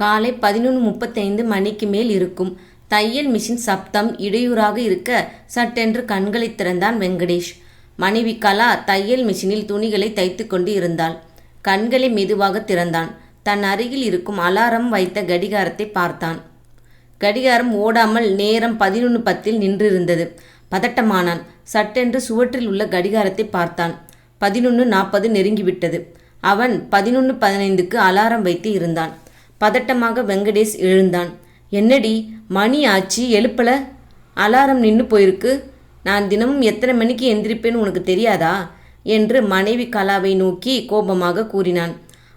காலை பதினொன்று முப்பத்தைந்து மணிக்கு மேல் இருக்கும். தையல் மிஷின் சப்தம் இடையூறாக இருக்க சட்டென்று கண்களை திறந்தான் வெங்கடேஷ். மனைவி கலா தையல் மிஷினில் துணிகளை தைத்து கொண்டு இருந்தாள். கண்களை மெதுவாக திறந்தான். தன் அருகில் இருக்கும் அலாரம் வைத்த கடிகாரத்தை பார்த்தான். கடிகாரம் ஓடாமல் நேரம் பதினொன்று பத்தில் நின்றிருந்தது. பதட்டமானான். சட்டென்று சுவற்றில் உள்ள கடிகாரத்தை பார்த்தான். பதினொன்று நாற்பது நெருங்கிவிட்டது. அவன் பதினொன்று பதினைந்துக்கு அலாரம் வைத்து இருந்தான். பதட்டமாக வெங்கடேஷ் எழுந்தான். என்னடி மணி ஆச்சு எழுப்பல? அலாரம் நின்று போயிருக்கு. நான் தினமும் எத்தனை மணிக்கு எந்திரிப்பேன்னு உனக்கு தெரியாதா? என்று மனைவி கலாவை நோக்கி கோபமாக கூறினான்.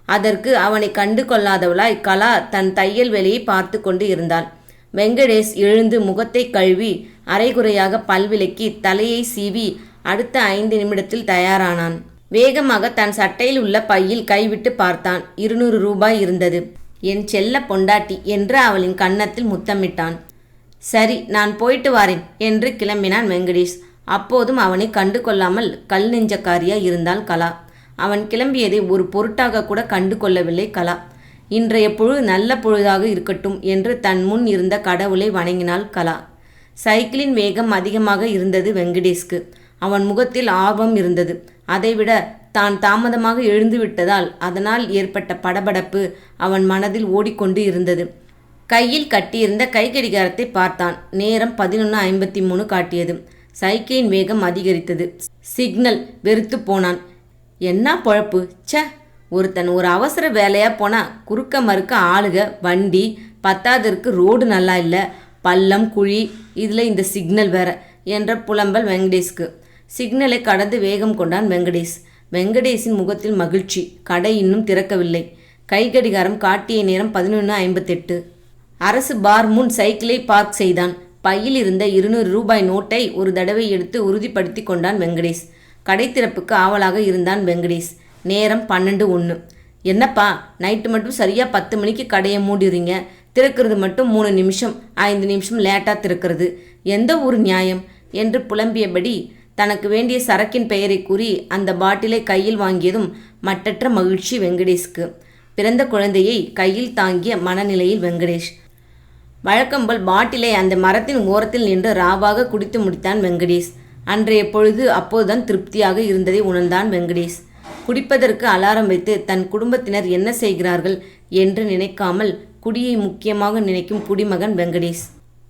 அதற்கு அவனை கண்டு கொள்ளாதவளாய் கலா தன் தையல் வேலையை பார்த்து கொண்டு இருந்தாள். வெங்கடேஷ் எழுந்து முகத்தை கழுவி அரைகுறையாக பல்விலக்கி தலையை சீவி அடுத்த ஐந்து நிமிடத்தில் தயாரானான். வேகமாக தன் சட்டையில் உள்ள பையில் கைவிட்டு பார்த்தான். இருநூறு ரூபாய் இருந்தது. என் செல்ல பொண்டாட்டி என்று அவளின் கன்னத்தில் முத்தமிட்டான். சரி நான் போயிட்டு வாரேன் என்று கிளம்பினான் வெங்கடேஷ். அப்போதும் அவனை கண்டு கொள்ளாமல் கல் நெஞ்சக்காரியா இருந்தாள் கலா. அவன் கிளம்பியதை ஒரு பொருட்டாக கூட கண்டு கொள்ளவில்லை கலா. இன்றைய பொழுது நல்ல பொழுதாக இருக்கட்டும் என்று தன் முன் இருந்த கடவுளை வணங்கினாள் கலா. சைக்கிளின் வேகம் அதிகமாக இருந்தது வெங்கடேஷ்க்கு. அவன் முகத்தில் ஆர்வம் இருந்தது. அதைவிட தான் தாமதமாக எழுந்து விட்டதால் அதனால் ஏற்பட்ட படபடப்பு அவன் மனதில் ஓடிக்கொண்டு இருந்தது. கையில் கட்டியிருந்த கை கடிகாரத்தை பார்த்தான். நேரம் பதினொன்று ஐம்பத்தி மூணு காட்டியது. சைக்கிளின் வேகம் அதிகரித்தது. சிக்னல் வெறுத்து போனான். என்ன பொழப்பு? ச ஒருத்தன் ஒரு அவசர வேலையாக போனால் குறுக்க மறுக்க ஆளுக வண்டி பத்தாதற்கு ரோடு நல்லா இல்லை பள்ளம் குழி இதில் இந்த சிக்னல் வேற என்ற புலம்பல் வெங்கடேஷ்க்கு. சிக்னலை கடந்து வேகம் கொண்டான் வெங்கடேஷ். வெங்கடேஷின் முகத்தில் மகிழ்ச்சி. கடை இன்னும் திறக்கவில்லை. கை கடிகாரம் காட்டிய நேரம் பதினொன்று ஐம்பத்தெட்டு. அரசு பார் முன் சைக்கிளை பார்க் செய்தான். பையில் இருந்த இருநூறு ரூபாய் நோட்டை ஒரு தடவை எடுத்து உறுதிப்படுத்தி கொண்டான் வெங்கடேஷ். கடை திறப்புக்கு ஆவலாக இருந்தான் வெங்கடேஷ். நேரம் பன்னெண்டு ஒன்று. என்னப்பா நைட்டு மட்டும் சரியாக பத்து மணிக்கு கடையை மூடிடுறீங்க? திறக்கிறது மட்டும் மூணு நிமிஷம் ஐந்து நிமிஷம் லேட்டாக திறக்கிறது. எந்த ஒரு நியாயம்? என்று புலம்பியபடி தனக்கு வேண்டிய சரக்கின் பெயரை கூறி அந்த பாட்டிலை கையில் வாங்கியதும் மட்டற்ற மகிழ்ச்சி வெங்கடேஷ்க்கு. பிறந்த குழந்தையை கையில் தாங்கிய மனநிலையில் வெங்கடேஷ். வழக்கம்போல் பாட்டிலை அந்த மரத்தின் ஓரத்தில் நின்று ராவாக குடித்து முடித்தான் வெங்கடேஷ். அன்றைய பொழுது அப்போதுதான் திருப்தியாக இருந்ததை உணர்ந்தான் வெங்கடேஷ். குடிப்பதற்கு அலாரம் வைத்து தன் குடும்பத்தினர் என்ன செய்கிறார்கள் என்று நினைக்காமல் குடியை முக்கியமாக நினைக்கும் குடிமகன் வெங்கடேஷ்.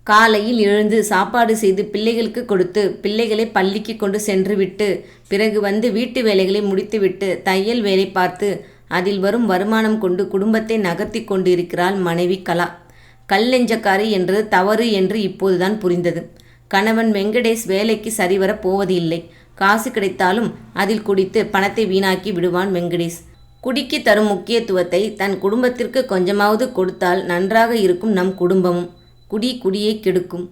காலையில் எழுந்து சாப்பாடு செய்து பிள்ளைகளுக்கு கொடுத்து பிள்ளைகளை பள்ளிக்கு கொண்டு சென்று விட்டு பிறகு வந்து வீட்டு வேலைகளை முடித்துவிட்டு தையல் வேலை பார்த்து அதில் வரும் வருமானம் கொண்டு குடும்பத்தை நகர்த்தி கொண்டிருக்கிறாள் மனைவி கலா. கல்லெஞ்சக்காரி என்றது தவறு என்று இப்போதுதான் புரிந்தது. கணவன் வெங்கடேஷ் வேலைக்கு சரிவர போவது இல்லை காசு கிடைத்தாலும் அதில் குடித்து பணத்தை வீணாக்கி விடுவான் வெங்கடேஷ். குடிக்கு தரும் முக்கியத்துவத்தை தன் குடும்பத்திற்கு கொஞ்சமாவது கொடுத்தால் நன்றாக இருக்கும் நம் குடும்பமும் குடி குடியை கெடுக்கும்.